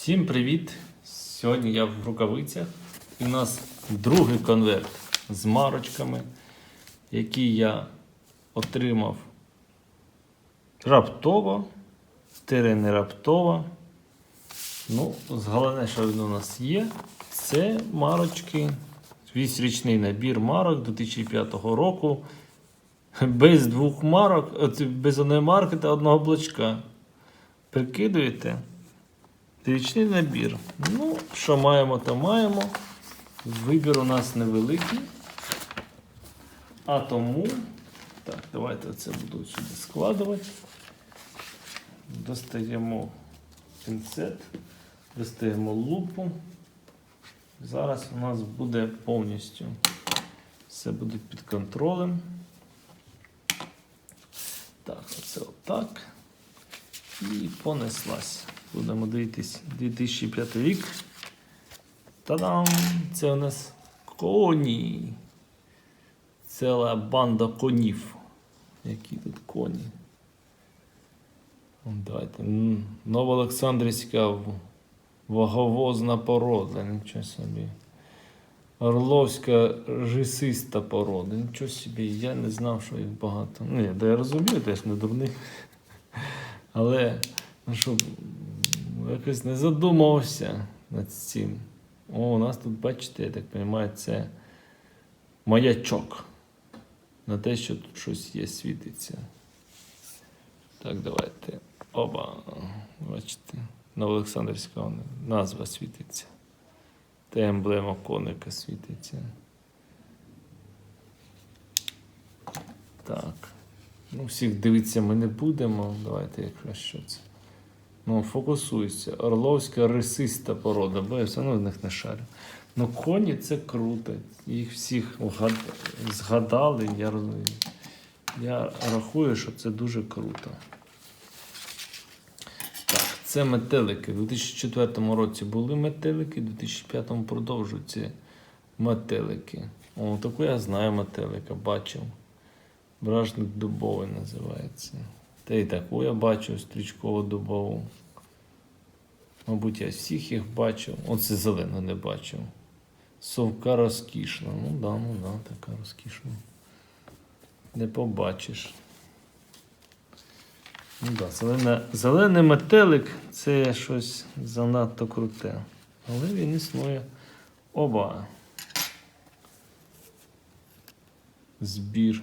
Всім привіт! Сьогодні я в рукавицях. І у нас другий конверт з марочками, який я отримав раптово, тире не раптово. Ну, головне, що він у нас є, це марочки. Вісьрічний набір марок 2005 року. Без двох марок, без одної марки та одного блочка. Прикидуєте? Річний набір. Ну, що маємо, то маємо. Вибір у нас невеликий. А тому. Так, давайте це буду сюди складувати. Достаємо пінцет, достаємо лупу. Зараз у нас буде повністю все буде під контролем. Так, оце отак. І понеслась. Будемо дивитись 2005 рік. Та-дам! Це у нас коні. Ціла банда конів. Які тут коні? Давайте. Новоолександрівська ваговозна порода. Нічого собі. Орловська рисиста порода. Нічого собі, я не знав, що їх багато. Ну, я, я розумію, теж не дурний. Але ну, щоб м, якось не задумався над цим. О, у нас тут, бачите, я так розумію, це маячок. На те, що тут щось є, світиться. Так, давайте. Оба. Бачите, Новоолександрівська назва світиться. Та емблема коника світиться. Так. Ну, всіх дивитися ми не будемо. Давайте якраз що це. Ну, фокусуйся. Орловська рисиста порода, бо я все одно в них не шарю. Ну, коні це круто. Їх всіх згадали. Я, роз- я рахую, що це дуже круто. Так, це метелики. У 2004 році були метелики, у 2005 продовжуються метелики. О, таку я знаю метелика, бачив. Бражник дубовий називається. Та і таку я бачив стрічково дубову. Мабуть, я всіх їх бачив. Оце зелену не бачив. Совка розкішна. Ну да, ну да, така розкішна. Не побачиш. Ну да, зелене, зелений метелик це щось занадто круте. Але він існує. Оба. Збір.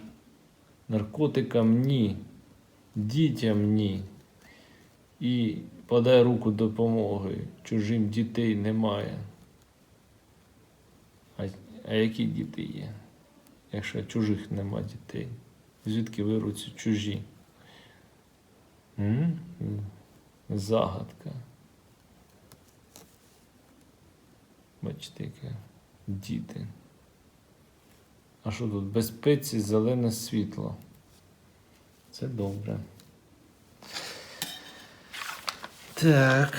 Наркотикам ні. Дітям ні. І подай руку допомоги. Чужим дітей немає. А, а які діти є? Якщо чужих нема дітей? Звідки вируться чужі? М? Загадка. Бачите, яке діти. А що тут? Безпеці зелене світло. Це добре. Так.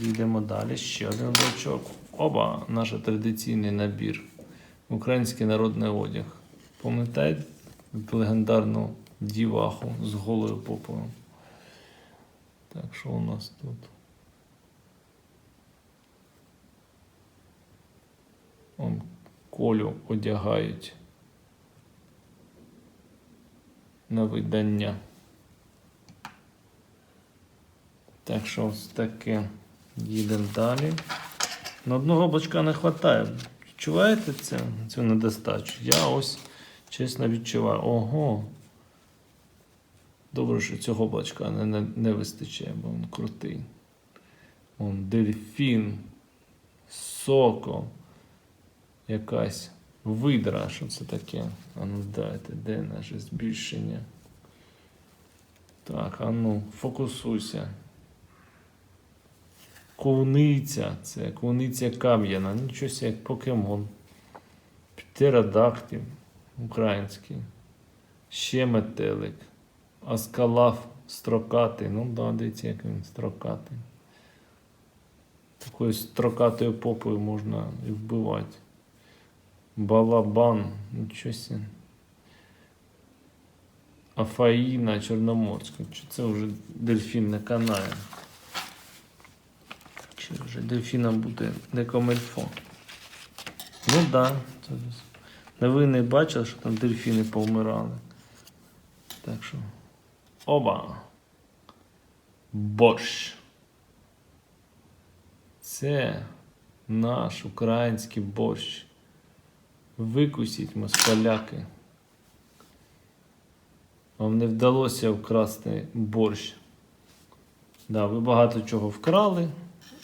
Йдемо далі. Ще один блочок. Оба, наш традиційний набір. Український народний одяг. Пам'ятаєте легендарну діваху з голою попою? Так, що у нас тут? Он колю одягають на видання. Так що ось таке. Їдемо далі. На одного бочка не вистачає. Відчуваєте це, цю недостачу? Я ось чесно відчуваю. Ого. Добре, що цього бачка не, не, не вистачає, бо він крутий. Он дельфін, соко, якась видра. Що це таке? А ну дайте, де наше збільшення? Так, а ну, фокусуйся. Ковниця, це ковниця кам'яна, нічого себе, як покемон. Птеродактиль український. Ще метелик. Аскалаф строкатий. Ну да, дивіться, як він строкатий. Такою строкатою попою можна і вбивати. Балабан, нічого себе. Афаїна Чорноморська. Чи це вже дельфін на каналі? Чи вже дельфінам буде не комельфо? Ну так. Да. Новини бачили, що там дельфіни повмирали. Так що. Оба. Борщ. Це наш український борщ. Викусіть москаляки. Вам не вдалося вкрасти борщ. Да, ви багато чого вкрали,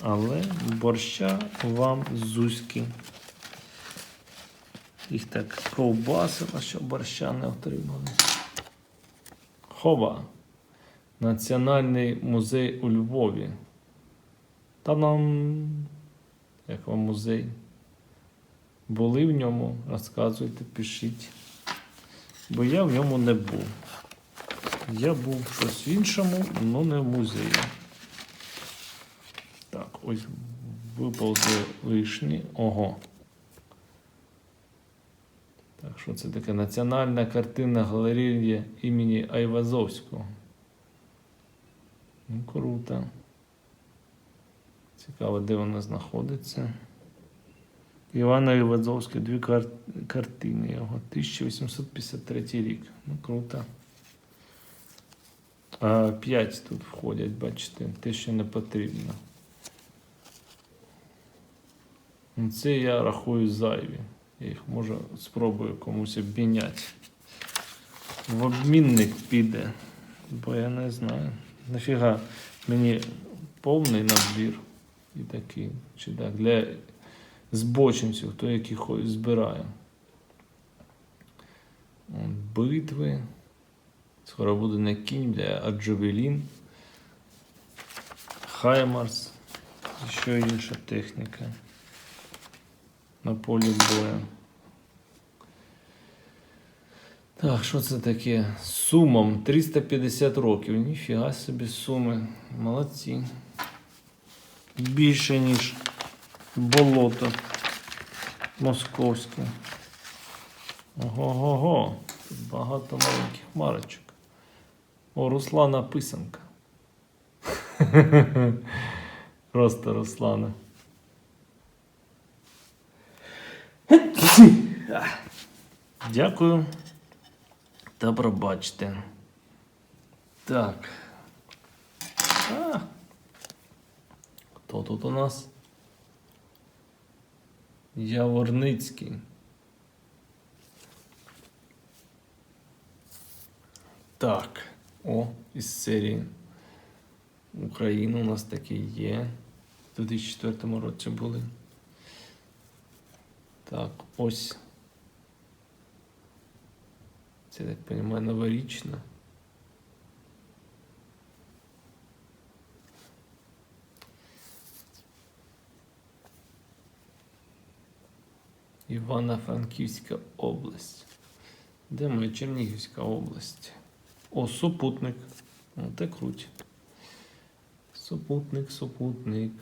але борща вам зузьки. Їх так ковбасило, що борща не отримали. Хоба. Національний музей у Львові. Та-дам! Як вам музей? Були в ньому, розказуйте, пишіть. Бо я в ньому не був. Я був в щось іншому, але не в музеї. Так, ось виповзли лишні. Ого. Так, що це таке? Національна картинна галерея імені Айвазовського. Ну, круто. Цікаво, де вона знаходиться. Івана Айвазовська, дві кар... картини його. 1853 рік. Ну, круто. А, П'ять тут входять, бачите, те, що не потрібно. Ну, Це я рахую зайві. Я їх може спробую комусь обміняти. В обмінник піде, бо я не знаю. Нафіга мені повний набір і такий. Чи так, для збочинців, хто ходить, збирає. Битви. Скоро буде не кінь, для а Джавелін. Хаймарс. І ще інша техніка на полі бою. Так, що це таке? Сумом 350 років. Ніфіга собі суми. Молодці. Більше, ніж болото московське. Ого-го-го. Тут багато маленьких марочок. О, Руслана писанка. Просто Руслана. Дякую. Та пробачте. Так. А. Хто тут у нас? Яворницький. Так. О, із серії України у нас такі є. У 2004 році були. Так, ось. Це, я так розумію, новорічна. Івано-Франківська область. Де моя Чернігівська область? О, супутник. О, те круть. Супутник, супутник.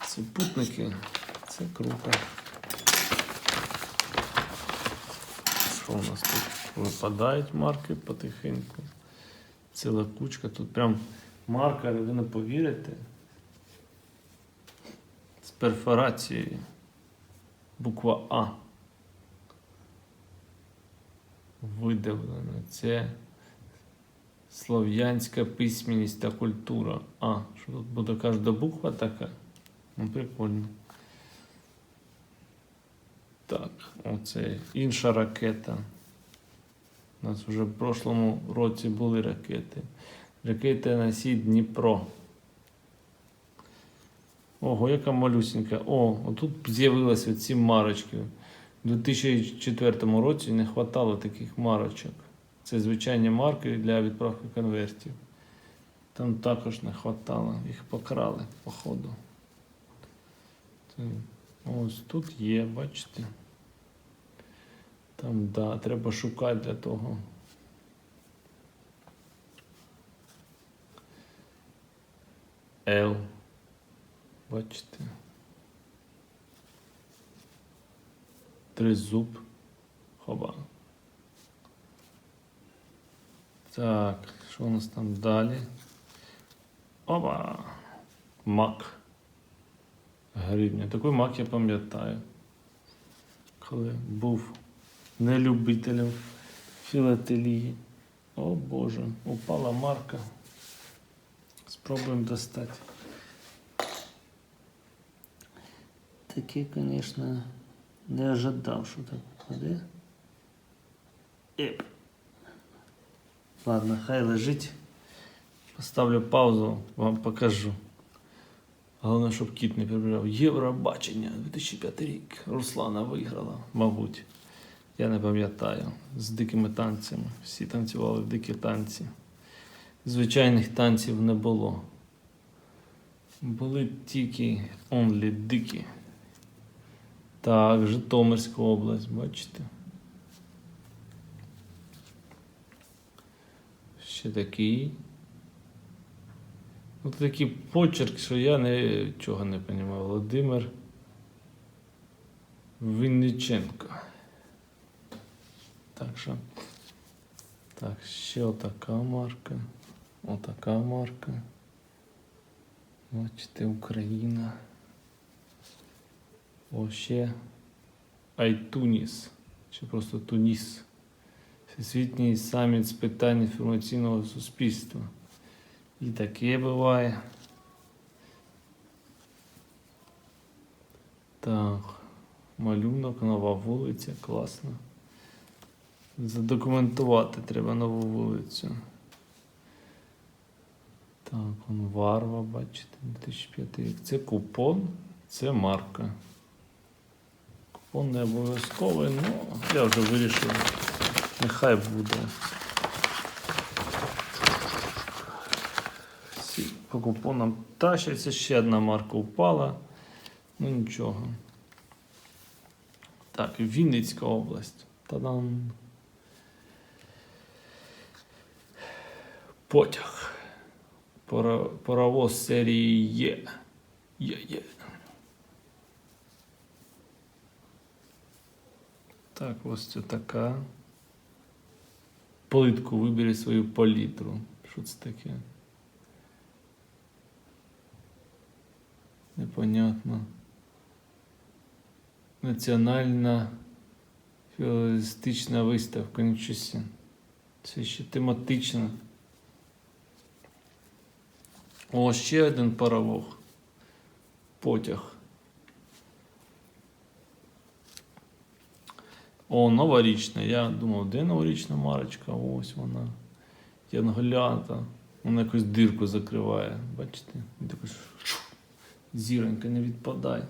Супутники. Це круто. Що у нас тут? Випадають марки потихеньку. Ціла кучка. Тут прям марка, ви не повірите. З перфорацією. Буква А. Видавлена. Це слов'янська письменність та культура. А, що тут буде кожна буква така? Ну, прикольно. Так, оце інша ракета. У нас вже в прошлому році були ракети. Ракета носій Дніпро. Ого, яка малюсенька. О, отут з'явилися ці марочки. У 2004 році не вистачало таких марочок. Це звичайні марки для відправки конвертів. Там також не вистачало. Їх покрали, походу. Ось тут є, бачите. Там, да, треба шукати для того. L. Бачите. Тризуб. Хоба. Так, що у нас там далі? Опа! Мак. Гривня. Такий мак я пам'ятаю. Коли був нелюбителем філателії. О Боже, упала марка. Спробуємо достати. Таке, звісно, не ожидав, що так впаде. Еп. Ладно, хай лежить. Поставлю паузу, вам покажу. Головне, щоб кіт не прибирав. Євробачення 2005 рік. Руслана виграла, мабуть. Я не пам'ятаю. З дикими танцями. Всі танцювали в дикі танці. Звичайних танців не було. Були тільки онлі дикі. Так, Житомирська область, бачите? Ще такий. Ось такий почерк, що я нічого не розумію. Володимир Винниченко. Так що. Так, ще отака марка. Отака марка. Бачите, Україна. О, ще Айтуніс. Чи просто Туніс. Всесвітній саміт з питань інформаційного суспільства. І таке буває. Так, малюнок, нова вулиця, класно. Задокументувати треба нову вулицю. Так, он Варва, бачите, 2005 рік. Це купон, це марка. Купон не обов'язковий, ну, я вже вирішив. Нехай буде. Всі по купонам тащаться, ще одна марка упала. Ну нічого. Так, Вінницька область. Та-дам. Потяг. Паровоз серії Є. Є, є. Так, ось це така. Плитку вибери свою палітру. Що це таке? Непонятно. Національна філологістична виставка. Нічого. себе. Це ще тематична. О, ще один паровог. Потяг. О, новорічна. Я думав, де новорічна марочка? Ось вона. Янголята. Вона якусь дирку закриває. Бачите? І також зіронька не відпадай.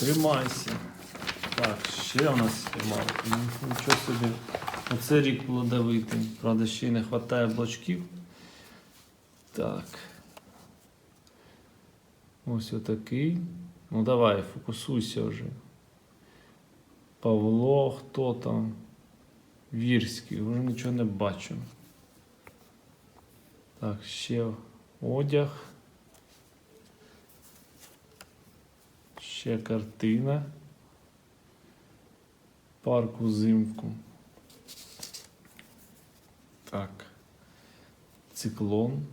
Тримайся. Так, ще у нас є. Ну, нічого собі. Оце рік було давити. Правда, ще й не вистачає блочків. Так. Ось отакий. Ну давай, фокусуйся вже. Павло, хто там? Вірський, вже нічого не бачу. Так, ще одяг. Ще картина. Парк узимку. Так. Циклон.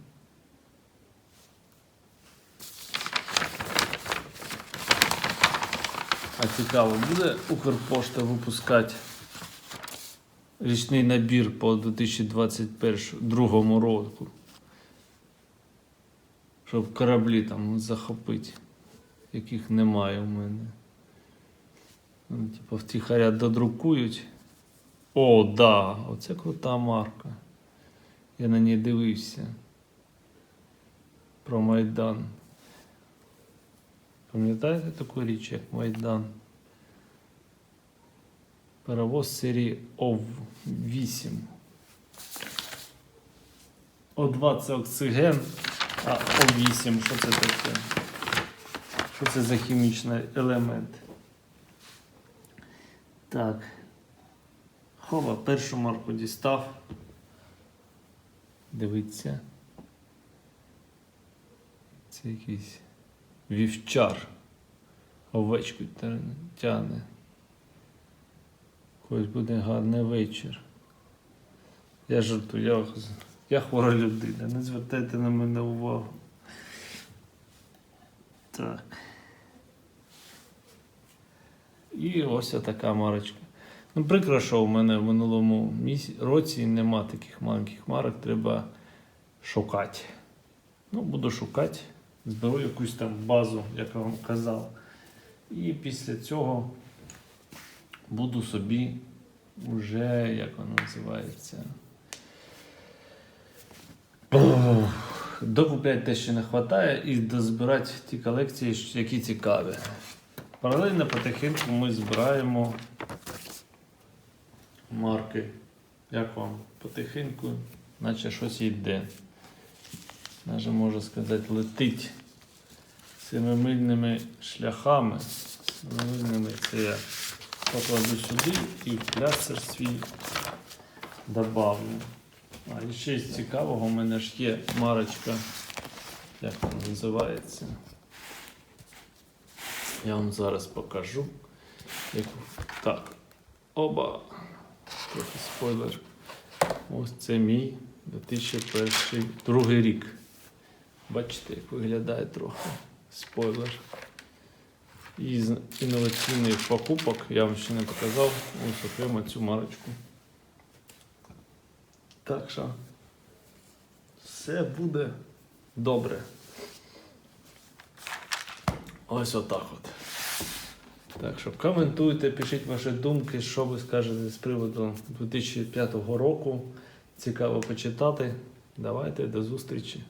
Цікаво, буде Укрпошта випускати річний набір по 2021 року. Щоб кораблі там захопити, яких немає у мене. Ну, Типу втіхаря додрукують. О, да, оце крута марка. Я на ній дивився. Про Майдан. Пам'ятаєте таку річ, як Майдан? Паровоз серії ОВ-8. О2 це оксиген, а О8 що це таке? Що це за хімічний елемент? Так. Хова, першу марку дістав. Дивіться. Це якийсь вівчар. Овечку тя- тягне. Ось буде гарний вечір. Я жартую, я, я хвора людина, не звертайте на мене увагу. Так. І ось така марочка. Ну, прикро, що у мене в минулому році нема таких маленьких марок, треба шукати. Ну, буду шукати, зберу якусь там базу, як я вам казав. І після цього буду собі вже, як воно називається. Докупляти те, що не вистачає, і дозбирати ті колекції, які цікаві. Паралельно потихеньку ми збираємо марки. Як вам? Потихеньку, наче щось йде. Навіть можна сказати, летить семимильними шляхами. Семимильними це я покладу сюди і в пляцер свій добавлю. А і ще з цікавого, у мене ж є марочка, як вона називається. Я вам зараз покажу. Яку... Так. Оба. Трохи спойлер. Ось це мій 2001 другий рік. Бачите, як виглядає трохи. Спойлер. І з інноваційних покупок я вам ще не показав. Ось окремо цю марочку. Так що все буде добре. Ось отак от. Так що коментуйте, пишіть ваші думки, що ви скажете з приводу 2005 року. Цікаво почитати. Давайте до зустрічі.